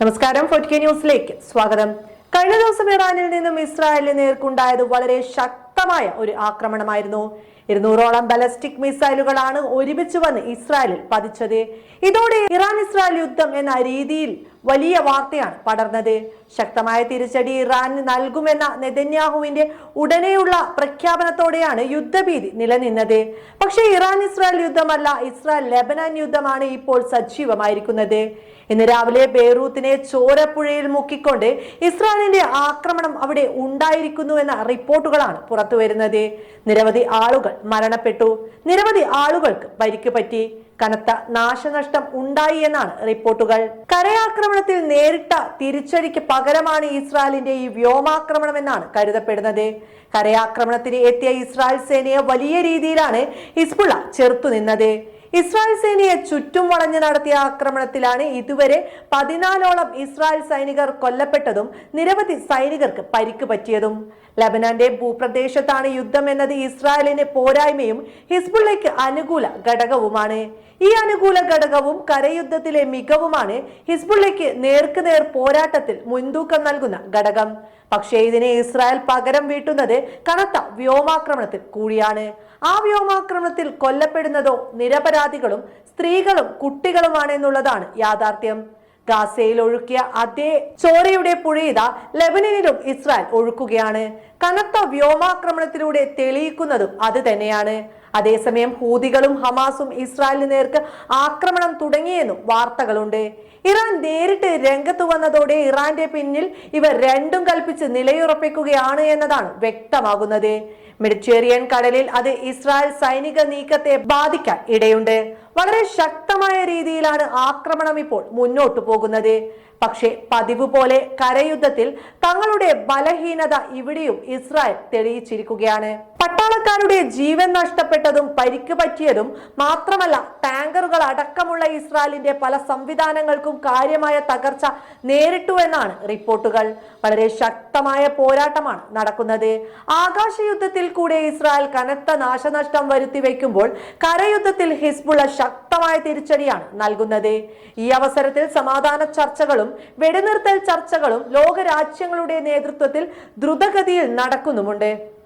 നമസ്കാരം ഫോർട്ടി ന്യൂസിലേക്ക് സ്വാഗതം. കഴിഞ്ഞ ദിവസം ഇറാനിൽ നിന്നും ഇസ്രായേലിന് നേർക്കുണ്ടായത് വളരെ ശക്തമായ ഒരു ആക്രമണമായിരുന്നു. ഇരുന്നൂറോളം ബലസ്റ്റിക് മിസൈലുകളാണ് ഒരുമിച്ച് വന്ന് ഇസ്രായേലിൽ പതിച്ചത്. ഇതോടെ ഇറാൻ ഇസ്രായേൽ യുദ്ധം എന്ന രീതിയിൽ വലിയ വാർത്തയാണ് പടർന്നത്. ശക്തമായ തിരിച്ചടി ഇറാൻ നൽകുമെന്ന നെതന്യാഹുവിന്റെ ഉടനെയുള്ള പ്രഖ്യാപനത്തോടെയാണ് യുദ്ധഭീതി നിലനിന്നത്. പക്ഷേ ഇറാൻ ഇസ്രായേൽ യുദ്ധമല്ല ഇസ്രായേൽ ലെബനാൻ യുദ്ധമാണ് ഇപ്പോൾ സജീവമായിരിക്കുന്നത്. ഇന്ന് രാവിലെ ബെയ്റൂത്തിനെ ചോരപ്പുഴയിൽ മുക്കിക്കൊണ്ട് ഇസ്രായേലിന്റെ ആക്രമണം അവിടെ ഉണ്ടായിരിക്കുന്നു എന്ന റിപ്പോർട്ടുകളാണ് പുറത്തു വരുന്നത് നിരവധി ആളുകൾ മരണപ്പെട്ടു. നിരവധി ആളുകൾക്ക് പരിക്ക് പറ്റി. കനത്ത നാശനഷ്ടം ഉണ്ടായി എന്നാണ് റിപ്പോർട്ടുകൾ. കരയാക്രമണത്തിൽ നേരിട്ട തിരിച്ചടിക്ക് പകരമാണ് ഇസ്രായേലിന്റെ ഈ വ്യോമാക്രമണം എന്നാണ് കരുതപ്പെടുന്നത്. കരയാക്രമണത്തിന് എത്തിയ ഇസ്രായേൽ സേനയെ വലിയ രീതിയിലാണ് ഹിസ്ബുള്ള ചെറുത്തുനിന്നത് ഇസ്രായേൽ സേനയെ ചുറ്റും വളഞ്ഞു നടത്തിയ ആക്രമണത്തിലാണ് ഇതുവരെ പതിനാലോളം ഇസ്രായേൽ സൈനികർ കൊല്ലപ്പെട്ടതും നിരവധി സൈനികർക്ക് പരിക്ക് പറ്റിയതും. ലബനാന്റെ ഭൂപ്രദേശത്താണ് യുദ്ധം എന്നത് ഇസ്രായേലിന് പോരായ്മയും ഹിസ്ബുള്ളയ്ക്ക് അനുകൂല ഘടകവുമാണ്. ഈ അനുകൂല ഘടകവും കരയുദ്ധത്തിലെ മികവുമാണ് ഹിസ്ബുള്ളയ്ക്ക് നേർക്കുനേർ പോരാട്ടത്തിൽ മുൻതൂക്കം നൽകുന്ന ഘടകം. പക്ഷേ ഇതിനെ ഇസ്രായേൽ പകരം വീട്ടുന്നത് കനത്ത വ്യോമാക്രമണത്തിൽ കൂടിയാണ്. ആ വ്യോമാക്രമണത്തിൽ കൊല്ലപ്പെടുന്നതോ നിരപരാധികളും സ്ത്രീകളും കുട്ടികളുമാണ് എന്നുള്ളതാണ് യാഥാർത്ഥ്യം. ഗാസയിൽ ഒഴുക്കിയ അതേ ചോരയുടെ പുഴയിത ലെബനനിലും ഇസ്രായേൽ ഒഴുക്കുകയാണ്. കനത്ത വ്യോമാക്രമണത്തിലൂടെ തെളിയിക്കുന്നതും അത് തന്നെയാണ്. അതേസമയം ഹൂതികളും ഹമാസും ഇസ്രായേലിന് നേർക്ക് ആക്രമണം തുടങ്ങിയെന്നും വാർത്തകളുണ്ട്. ഇറാൻ നേരിട്ട് രംഗത്ത് വന്നതോടെ ഇറാന്റെ പിന്നിൽ ഇവർ രണ്ടും കൽപ്പിച്ച് നിലയുറപ്പിക്കുകയാണ് എന്നതാണ് വ്യക്തമാകുന്നത്. മെഡിറ്റേറിയൻ കടലിൽ അത് ഇസ്രായേൽ സൈനിക നീക്കത്തെ ബാധിക്കാൻ ഇടയുണ്ട്. വളരെ ശക്തമായ രീതിയിലാണ് ആക്രമണം ഇപ്പോൾ മുന്നോട്ടു പോകുന്നത്. പക്ഷേ പതിവ് പോലെ കരയുദ്ധത്തിൽ തങ്ങളുടെ ബലഹീനത ഇവിടെയും ഇസ്രായേൽ തെളിയിച്ചിരിക്കുകയാണ്. പട്ടാളക്കാരുടെ ജീവൻ നഷ്ടപ്പെട്ടതും പരിക്ക് പറ്റിയതും മാത്രമല്ല ടാങ്കറുകൾ അടക്കമുള്ള ഇസ്രായേലിന്റെ പല സംവിധാനങ്ങൾക്കും കാര്യമായ തകർച്ച നേരിട്ടു എന്നാണ് റിപ്പോർട്ടുകൾ. വളരെ ശക്തമായ പോരാട്ടമാണ് നടക്കുന്നത്. ആകാശ യുദ്ധത്തിൽ കൂടെ ഇസ്രായേൽ കനത്ത നാശനഷ്ടം വരുത്തി വയ്ക്കുമ്പോൾ കരയുദ്ധത്തിൽ ഹിസ്ബുള്ള ശക്തമായ തിരിച്ചടിയാണ് നൽകുന്നത്. ഈ അവസരത്തിൽ സമാധാന ചർച്ചകളും വെടിനിർത്തൽ ചർച്ചകളും ലോകരാജ്യങ്ങളുടെ നേതൃത്വത്തിൽ ദ്രുതഗതിയിൽ നടക്കുന്നുമുണ്ട്.